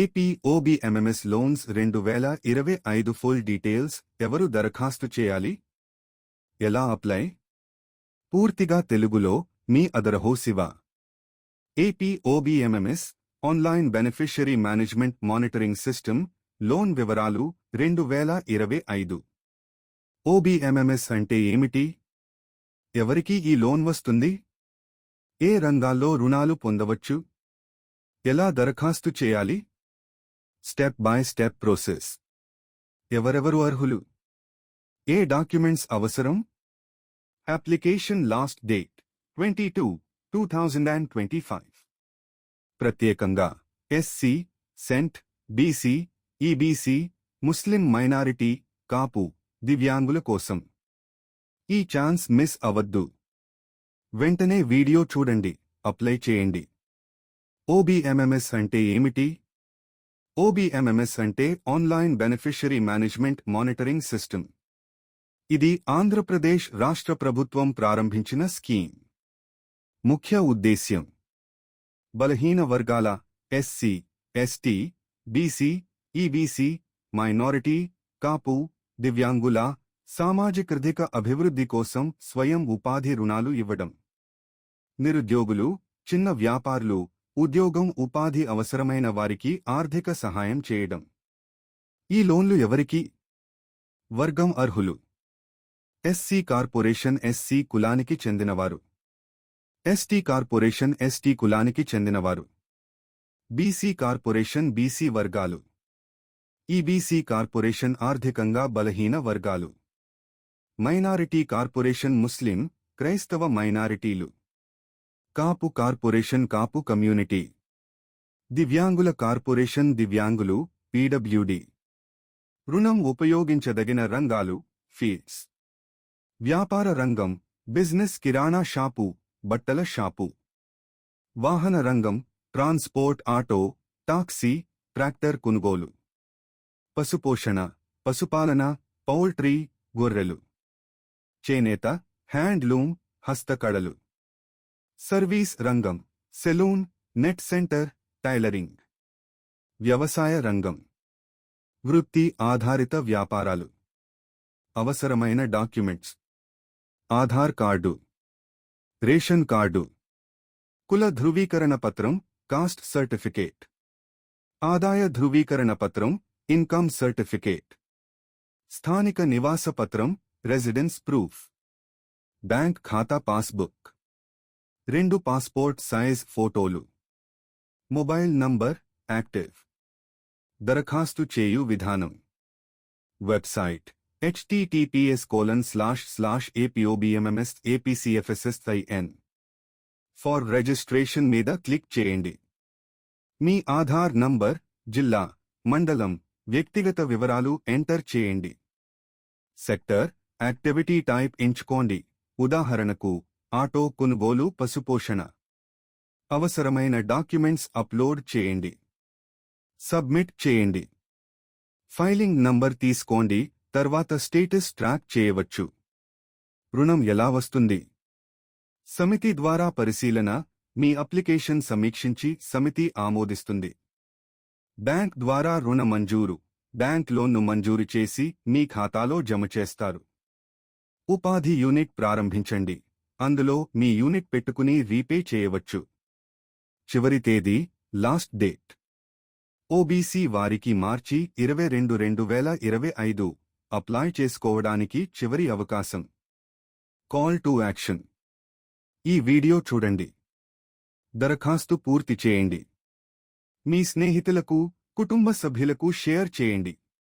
ఏపీఓబిఎంఎంఎస్ loans రెండు వేల ఇరవై ఐదు ఫుల్ డీటెయిల్స్ ఎవరు దరఖాస్తు చేయాలి? ఎలా అప్లై పూర్తిగా తెలుగులో మీ అదరహో Shiva. APOBMMS online beneficiary management monitoring system loan వివరాలు రెండు వేల ఇరవై ఐదు. ఓబిఎంఎంఎస్ అంటే ఏమిటి? ఎవరికి ఈ లోన్ వస్తుంది? ఏ రంగాల్లో రుణాలు పొందవచ్చు? ఎలా దరఖాస్తు చేయాలి? Step by step process. ఎవరెవరు అర్హులు? ఏ డాక్యుమెంట్స్ అవసరం? Application last date twenty two two thousand and twenty five. ప్రత్యేకంగా ఎస్సీ సెంట్ బీసీ ఈబీసీ ముస్లిం మైనారిటీ కాపు దివ్యాంగుల కోసం. ఈ ఛాన్స్ మిస్ అవద్దు. వెంటనే వీడియో చూడండి అప్లై చేయండి. ఓబీఎంఎంఎస్ అంటే ఏమిటి? ఓబీఎంఎంఎస్ అంటే online beneficiary management monitoring system ఇది ఆంధ్రప్రదేశ్ రాష్ట్ర ప్రభుత్వం ప్రారంభించిన స్కీమ్. ముఖ్య ఉద్దేశ్యం. బలహీన వర్గాల SC ST BC EBC minority Kapu దివ్యాంగుల సామాజికృధిక అభివృద్ధి కోసం స్వయం ఉపాధి రుణాలు ఇవ్వడం. నిరుద్యోగులు చిన్న వ్యాపారులు ఉద్యోగం ఉపాధి అవసరమైన వారికి ఆర్థిక సహాయం చేయడం. ఈ లోన్లు ఎవరికి? వర్గం అర్హులు. ఎస్సీ కార్పొరేషన్ ఎస్సీ కులానికి చెందినవారు. ఎస్టీ కార్పొరేషన్ ఎస్టీ కులానికి చెందినవారు. బీసీ కార్పొరేషన్ బీసీ వర్గాలు. ఈబీసీ కార్పొరేషన్ ఆర్థికంగా బలహీన వర్గాలు. మైనారిటీ కార్పొరేషన్ ముస్లిం క్రైస్తవ మైనారిటీలు. Kapu corporation Kapu community. దివ్యాంగుల కార్పొరేషన్ దివ్యాంగులు పీడబ్ల్యూడి. రుణం ఉపయోగించదగిన రంగాలు ఫీల్డ్స్ వ్యాపార రంగం బిజినెస్ కిరాణా షాపు బట్టల షాపు. వాహన రంగం ట్రాన్స్పోర్ట్ ఆటో టాక్సీ ట్రాక్టర్ కొనుగోలు. పశుపోషణ పశుపాలన పౌల్ట్రీ గొర్రెలు. చేనేత హ్యాండ్లూమ్ హస్తకళలు. సర్వీస్ రంగం సెలూన్ నెట్ సెంటర్ టైలరింగ్. వ్యవసాయ రంగం. వృత్తి ఆధారిత వ్యాపారాలు. అవసరమైన documents. Aadhaar card. Ration card. కుల ధృవీకరణ పత్రం కాస్ట్ సర్టిఫికేట్. ఆదాయ ధృవీకరణ పత్రం ఇన్కమ్ సర్టిఫికేట్. స్థానిక నివాస పత్రం రెసిడెన్స్ ప్రూఫ్. బ్యాంక్ ఖాతా పాస్బుక్. రెండు పాస్పోర్ట్ సైజ్ ఫోటోలు. Mobile number active. దరఖాస్తు చేయు విధానం. Website https colon slash slash APOBMMS APCFSSIN. For registration మీద క్లిక్ చేయండి. మీ ఆధార్ నంబర్ జిల్లా మండలం వ్యక్తిగత వివరాలు ఎంటర్ చేయండి. సెక్టర్ యాక్టివిటీ టైప్ ఎంచుకోండి. ఉదాహరణకు ఆటో కొనుగోలు పశుపోషణ. అవసరమైన డాక్యుమెంట్స్ అప్లోడ్ చేయండి. సబ్మిట్ చేయండి. ఫైలింగ్ నంబర్ తీసుకోండి తర్వాత స్టేటస్ ట్రాక్ చేయవచ్చు. రుణం ఎలా వస్తుంది? సమితి ద్వారా పరిశీలన మీ అప్లికేషన్ సమీక్షించి సమితి ఆమోదిస్తుంది. బ్యాంక్ ద్వారా రుణ మంజూరు బ్యాంక్ లోన్ను మంజూరు చేసి మీ ఖాతాలో జమ చేస్తారు. ఉపాధి యూనిట్ ప్రారంభించండి. అందులో మీ యూనిట్ పెట్టుకుని రీపే చేయవచ్చు. చివరి తేదీ లాస్ట్ డేట్. ఓబీసీ వారికి మార్చి ఇరవై రెండు రెండు వేల ఇరవై ఐదు అప్లై చేసుకోవడానికి చివరి అవకాశం. Call to action. ఈ వీడియో చూడండి. దరఖాస్తు పూర్తి చేయండి. మీ స్నేహితులకు కుటుంబ సభ్యులకు షేర్ చేయండి.